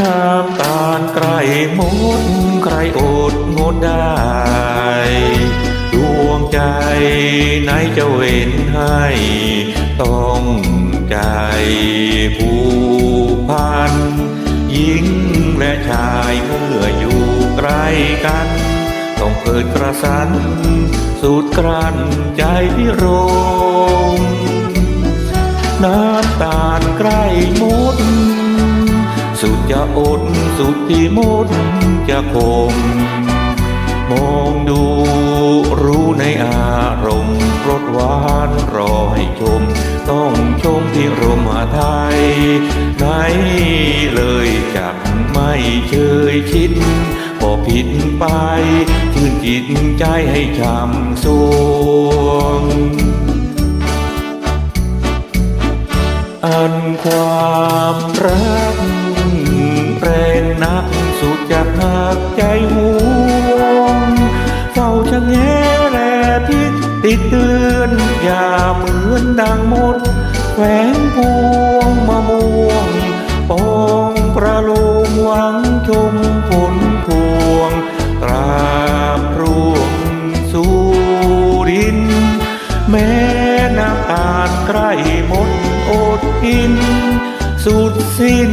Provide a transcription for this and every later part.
น้ำตาลไกรมดใครอดงดได้ ดวงใจไหนจะเว้นให้ ต้องใจผู้พันหญิงและชายเมื่ออยู่ใกล้กัน ต้องเกิดกระสัน สูดกลั้นใจพิโร สุดจะอดสุดที่หมดจะคม มองดูรู้ในอารมณ์รสหวานรอให้ชม ต้องชมที่รมหาไทยไหนเลยจักไม่เชยชิดพอผิดไปชื่นจิตใจให้ช้ำสวง อันความ นักสุดจะหักใจห่วงเฝ้าชะแงแลพิษติดเตือนอย่าเหมือนดังมดแฝงพวงมะม่วงปองประโลมหวังชมผลพวง ตราบร่วงสู่ดิน แม้น้ำตาลใกล้หมดอดกิน สุดสิ้น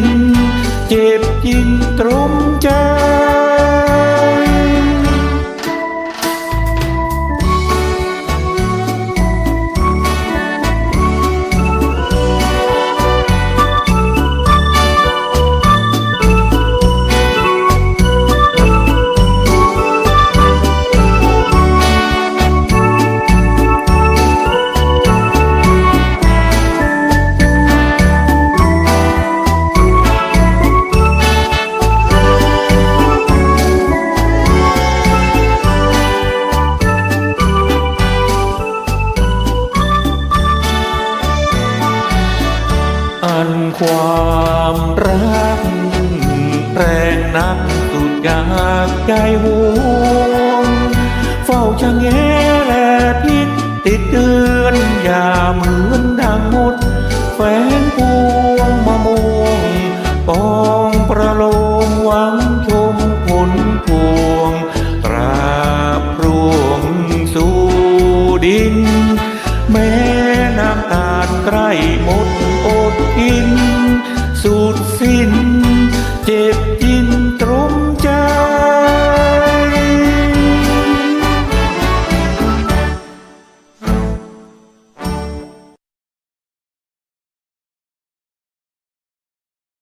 อันความรัก แรงนักสุดอยากใจห่วงเฝ้าชะแงแลพิษติดเดือนอย่าเหมือนดังมดแฝงพวงมะม่วงปองประโล 你。